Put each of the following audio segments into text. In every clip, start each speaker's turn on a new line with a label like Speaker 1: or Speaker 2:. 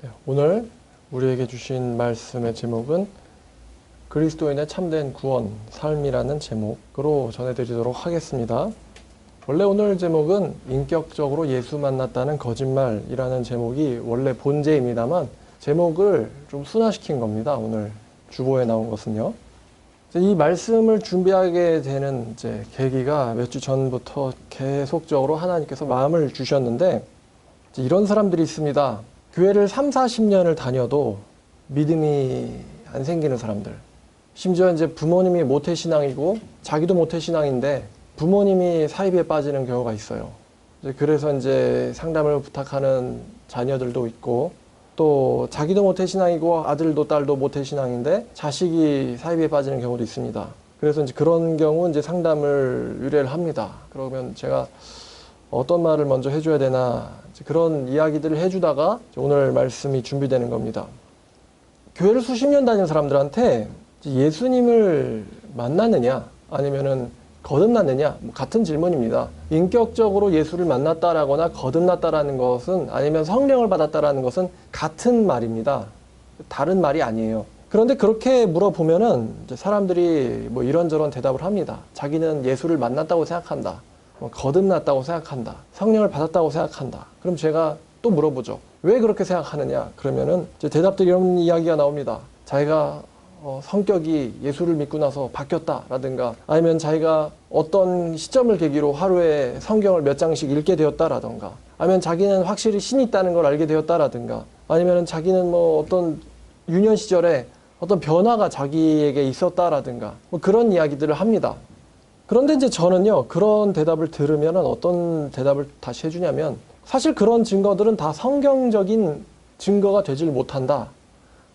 Speaker 1: 네, 오늘 우리에게 주신 말씀의 제목은 그리스도인의 참된 구원, 삶이라는 제목으로 전해드리도록 하겠습니다. 원래 오늘 제목은 인격적으로 예수 만났다는 거짓말이라는 제목이 원래 본제입니다만 제목을 좀 순화시킨 겁니다. 오늘 주보에 나온 것은요. 이 말씀을 준비하게 되는 이제 계기가 몇 주 전부터 계속적으로 하나님께서 마음을 주셨는데 이런 사람들이 있습니다. 교회를 3, 40년을 다녀도 믿음이 안 생기는 사람들. 심지어 이제 부모님이 모태신앙이고 자기도 모태신앙인데 부모님이 사이비에 빠지는 경우가 있어요. 그래서 이제 상담을 부탁하는 자녀들도 있고 또 자기도 모태신앙이고 아들도 딸도 모태신앙인데 자식이 사이비에 빠지는 경우도 있습니다. 그래서 이제 그런 경우 이제 상담을 의뢰를 합니다. 그러면 제가 어떤 말을 먼저 해줘야 되나 그런 이야기들을 해주다가 오늘 말씀이 준비되는 겁니다. 교회를 수십 년 다닌 사람들한테 예수님을 만났느냐 아니면은 거듭났느냐 뭐 같은 질문입니다. 인격적으로 예수를 만났다라거나 거듭났다라는 것은 아니면 성령을 받았다라는 것은 같은 말입니다. 다른 말이 아니에요. 그런데 그렇게 물어보면은 사람들이 뭐 이런저런 대답을 합니다. 자기는 예수를 만났다고 생각한다. 뭐 거듭났다고 생각한다. 성령을 받았다고 생각한다. 그럼 제가 또 물어보죠. 왜 그렇게 생각하느냐? 그러면은 대답들이 이런 이야기가 나옵니다. 자기가 어, 성격이 예수를 믿고 나서 바뀌었다라든가 아니면 자기가 어떤 시점을 계기로 하루에 성경을 몇 장씩 읽게 되었다라든가 아니면 자기는 확실히 신이 있다는 걸 알게 되었다라든가 아니면 자기는 뭐 어떤 유년 시절에 어떤 변화가 자기에게 있었다라든가 뭐 그런 이야기들을 합니다. 그런데 이제 저는요 그런 대답을 들으면 어떤 대답을 다시 해주냐면 사실 그런 증거들은 다 성경적인 증거가 되질 못한다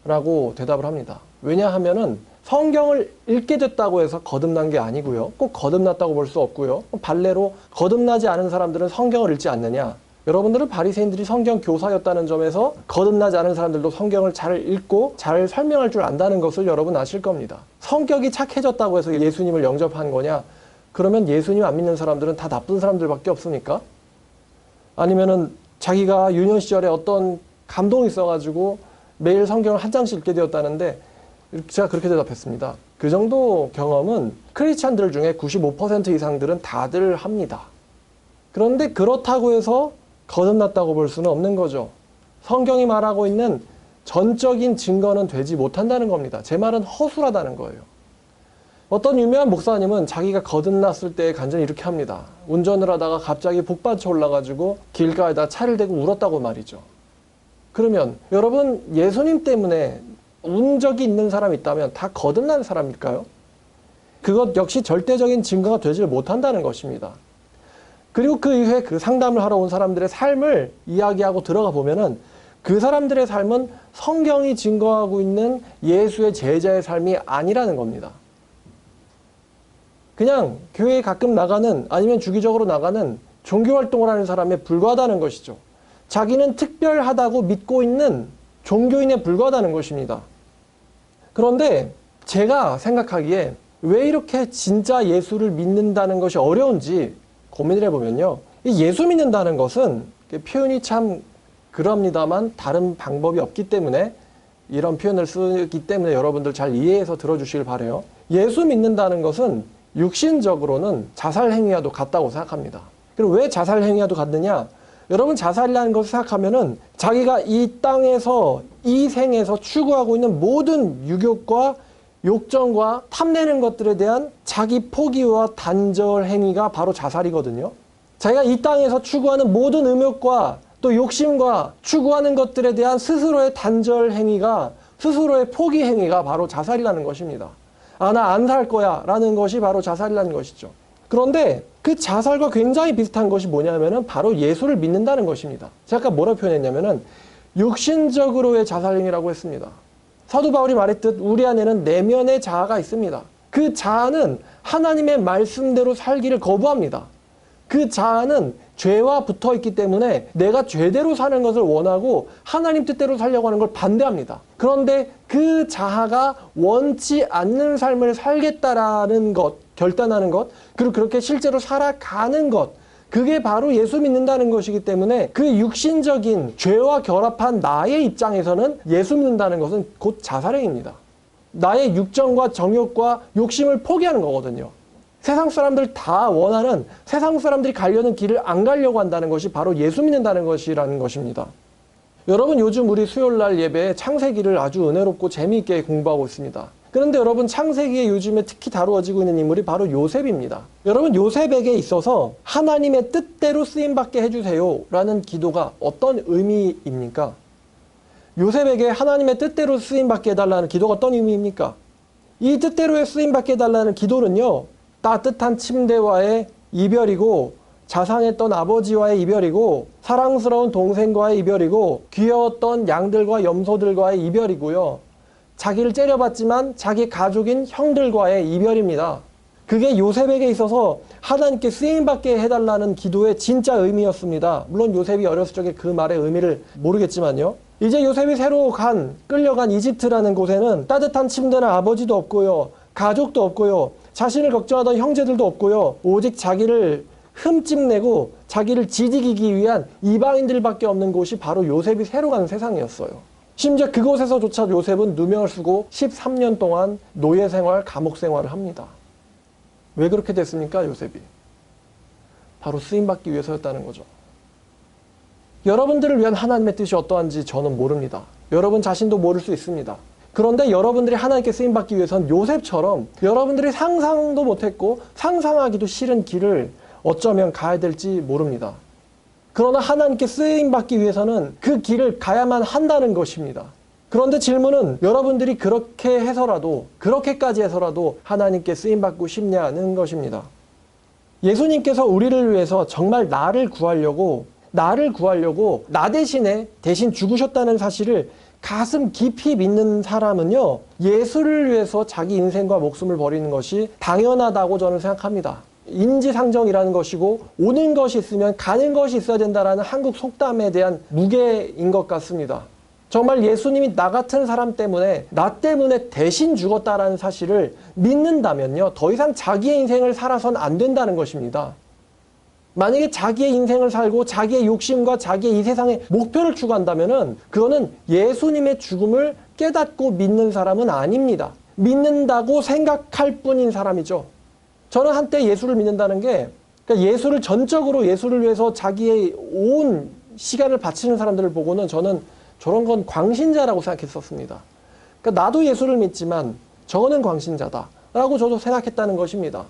Speaker 1: 라고 대답을 합니다. 왜냐하면은 성경을 읽게 됐다고 해서 거듭난 게 아니고요. 꼭 거듭났다고 볼 수 없고요. 발레로 거듭나지 않은 사람들은 성경을 읽지 않느냐. 여러분들은 바리새인들이 성경 교사였다는 점에서 거듭나지 않은 사람들도 성경을 잘 읽고 잘 설명할 줄 안다는 것을 여러분 아실 겁니다. 성격이 착해졌다고 해서 예수님을 영접한 거냐? 그러면 예수님 안 믿는 사람들은 다 나쁜 사람들밖에 없습니까? 아니면은 자기가 유년 시절에 어떤 감동이 있어가지고 매일 성경을 한 장씩 읽게 되었다는데 제가 그렇게 대답했습니다. 그 정도 경험은 크리스찬들 중에 95% 이상들은 다들 합니다. 그런데 그렇다고 해서 거듭났다고 볼 수는 없는 거죠. 성경이 말하고 있는 전적인 증거는 되지 못한다는 겁니다. 제 말은 허술하다는 거예요. 어떤 유명한 목사님은 자기가 거듭났을 때 간절히 이렇게 합니다. 운전을 하다가 갑자기 복받쳐 올라가지고 길가에다 차를 대고 울었다고 말이죠. 그러면 여러분 예수님 때문에 운 적이 있는 사람이 있다면 다 거듭난 사람일까요? 그것 역시 절대적인 증거가 되질 못한다는 것입니다. 그리고 그 이후에 그 상담을 하러 온 사람들의 삶을 이야기하고 들어가 보면은 그 사람들의 삶은 성경이 증거하고 있는 예수의 제자의 삶이 아니라는 겁니다. 그냥 교회에 가끔 나가는 아니면 주기적으로 나가는 종교 활동을 하는 사람에 불과하다는 것이죠. 자기는 특별하다고 믿고 있는 종교인에 불과하다는 것입니다. 그런데 제가 생각하기에 왜 이렇게 진짜 예수를 믿는다는 것이 어려운지 고민을 해보면요. 이 예수 믿는다는 것은 표현이 참 그럽니다만 다른 방법이 없기 때문에 이런 표현을 쓰기 때문에 여러분들 잘 이해해서 들어주시길 바래요. 예수 믿는다는 것은 육신적으로는 자살 행위와도 같다고 생각합니다. 그럼 왜 자살 행위와도 같느냐? 여러분 자살이라는 것을 생각하면은 자기가 이 땅에서 이 생에서 추구하고 있는 모든 유욕과 욕정과 탐내는 것들에 대한 자기 포기와 단절 행위가 바로 자살이거든요. 자기가 이 땅에서 추구하는 모든 음욕과 또 욕심과 추구하는 것들에 대한 스스로의 단절 행위가 스스로의 포기 행위가 바로 자살이라는 것입니다. 아, 나 안 살 거야 라는 것이 바로 자살이라는 것이죠. 그런데 그 자살과 굉장히 비슷한 것이 뭐냐면은 바로 예수를 믿는다는 것입니다. 제가 아까 뭐라고 표현했냐면은 육신적으로의 자살행위라고 했습니다. 사도 바울이 말했듯 우리 안에는 내면의 자아가 있습니다. 그 자아는 하나님의 말씀대로 살기를 거부합니다. 그 자아는 죄와 붙어 있기 때문에 내가 죄대로 사는 것을 원하고 하나님 뜻대로 살려고 하는 걸 반대합니다. 그런데 그 자아가 원치 않는 삶을 살겠다라는 것, 결단하는 것, 그리고 그렇게 실제로 살아가는 것, 그게 바로 예수 믿는다는 것이기 때문에 그 육신적인 죄와 결합한 나의 입장에서는 예수 믿는다는 것은 곧 자살행위입니다. 나의 육정과 정욕과 욕심을 포기하는 거거든요. 세상 사람들 다 원하는 세상 사람들이 가려는 길을 안 가려고 한다는 것이 바로 예수 믿는다는 것이라는 것입니다. 여러분 요즘 우리 수요일 날 예배에 창세기를 아주 은혜롭고 재미있게 공부하고 있습니다. 그런데 여러분 창세기에 요즘에 특히 다루어지고 있는 인물이 바로 요셉입니다. 여러분 요셉에게 있어서 하나님의 뜻대로 쓰임받게 해주세요 라는 기도가 어떤 의미입니까? 요셉에게 하나님의 뜻대로 쓰임받게 해달라는 기도가 어떤 의미입니까? 이 뜻대로의 쓰임받게 해달라는 기도는요 따뜻한 침대와의 이별이고 자상했던 아버지와의 이별이고 사랑스러운 동생과의 이별이고 귀여웠던 양들과 염소들과의 이별이고요. 자기를 째려봤지만 자기 가족인 형들과의 이별입니다. 그게 요셉에게 있어서 하나님께 쓰임받게 해달라는 기도의 진짜 의미였습니다. 물론 요셉이 어렸을 적에 그 말의 의미를 모르겠지만요. 이제 요셉이 새로 간, 끌려간 이집트라는 곳에는 따뜻한 침대나 아버지도 없고요. 가족도 없고요. 자신을 걱정하던 형제들도 없고요. 오직 자기를 흠집내고 자기를 지지기기 위한 이방인들밖에 없는 곳이 바로 요셉이 새로 간 세상이었어요. 심지어 그곳에서조차 요셉은 누명을 쓰고 13년 동안 노예 생활, 감옥 생활을 합니다. 왜 그렇게 됐습니까, 요셉이? 바로 쓰임받기 위해서였다는 거죠. 여러분들을 위한 하나님의 뜻이 어떠한지 저는 모릅니다. 여러분 자신도 모를 수 있습니다. 그런데 여러분들이 하나님께 쓰임받기 위해선 요셉처럼 여러분들이 상상도 못했고 상상하기도 싫은 길을 어쩌면 가야 될지 모릅니다. 그러나 하나님께 쓰임받기 위해서는 그 길을 가야만 한다는 것입니다. 그런데 질문은 여러분들이 그렇게 해서라도, 그렇게까지 해서라도 하나님께 쓰임받고 싶냐는 것입니다. 예수님께서 우리를 위해서 정말 나를 구하려고, 나를 구하려고 나 대신에 대신 죽으셨다는 사실을 가슴 깊이 믿는 사람은요, 예수를 위해서 자기 인생과 목숨을 버리는 것이 당연하다고 저는 생각합니다. 인지상정이라는 것이고 오는 것이 있으면 가는 것이 있어야 된다라는 한국 속담에 대한 무게인 것 같습니다. 정말 예수님이 나 같은 사람 때문에 나 때문에 대신 죽었다라는 사실을 믿는다면요. 더 이상 자기의 인생을 살아선 안 된다는 것입니다. 만약에 자기의 인생을 살고 자기의 욕심과 자기의 이 세상의 목표를 추구한다면은 그거는 예수님의 죽음을 깨닫고 믿는 사람은 아닙니다. 믿는다고 생각할 뿐인 사람이죠. 저는 한때 예수를 믿는다는 게 그러니까 예수를 전적으로 예수를 위해서 자기의 온 시간을 바치는 사람들을 보고는 저는 저런 건 광신자라고 생각했었습니다. 그러니까 나도 예수를 믿지만 저거는 광신자다라고 저도 생각했다는 것입니다.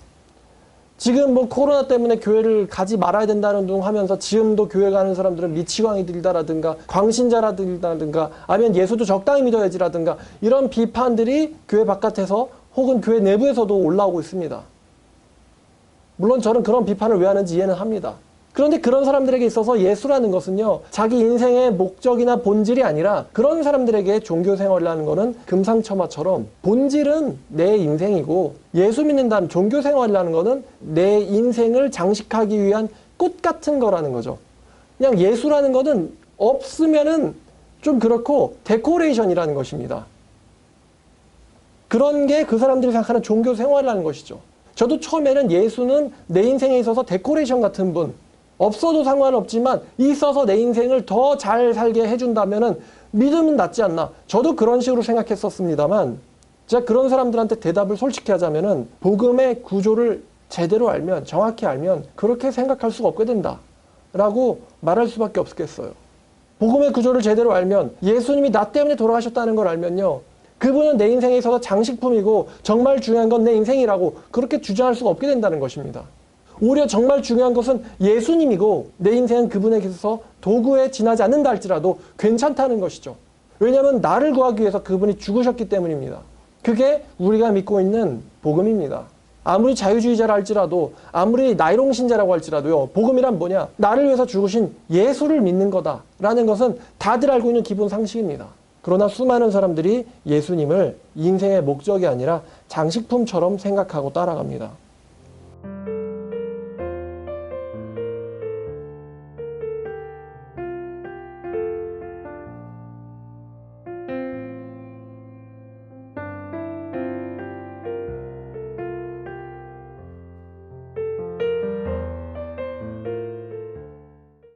Speaker 1: 지금 뭐 코로나 때문에 교회를 가지 말아야 된다는 둥 하면서 지금도 교회 가는 사람들은 미치광이 들다라든가 광신자라든가 아니면 예수도 적당히 믿어야지라든가 이런 비판들이 교회 바깥에서 혹은 교회 내부에서도 올라오고 있습니다. 물론 저는 그런 비판을 왜 하는지 이해는 합니다. 그런데 그런 사람들에게 있어서 예수라는 것은요, 자기 인생의 목적이나 본질이 아니라 그런 사람들에게 종교 생활이라는 것은 금상첨화처럼 본질은 내 인생이고 예수 믿는다는 종교 생활이라는 것은 내 인생을 장식하기 위한 꽃 같은 거라는 거죠. 그냥 예수라는 것은 없으면은 좀 그렇고 데코레이션이라는 것입니다. 그런 게 그 사람들이 생각하는 종교 생활이라는 것이죠. 저도 처음에는 예수는 내 인생에 있어서 데코레이션 같은 분, 없어도 상관없지만 있어서 내 인생을 더 잘 살게 해준다면은 믿음은 낫지 않나. 저도 그런 식으로 생각했었습니다만, 제가 그런 사람들한테 대답을 솔직히 하자면은 복음의 구조를 제대로 알면, 정확히 알면 그렇게 생각할 수가 없게 된다. 라고 말할 수밖에 없겠어요. 복음의 구조를 제대로 알면 예수님이 나 때문에 돌아가셨다는 걸 알면요. 그분은 내 인생에 있어서 장식품이고 정말 중요한 건 내 인생이라고 그렇게 주장할 수가 없게 된다는 것입니다. 오히려 정말 중요한 것은 예수님이고 내 인생은 그분에게 있어서 도구에 지나지 않는다 할지라도 괜찮다는 것이죠. 왜냐하면 나를 구하기 위해서 그분이 죽으셨기 때문입니다. 그게 우리가 믿고 있는 복음입니다. 아무리 자유주의자라 할지라도 아무리 나이롱 신자라고 할지라도요. 복음이란 뭐냐? 나를 위해서 죽으신 예수를 믿는 거다라는 것은 다들 알고 있는 기본 상식입니다. 그러나 수많은 사람들이 예수님을 인생의 목적이 아니라 장식품처럼 생각하고 따라갑니다.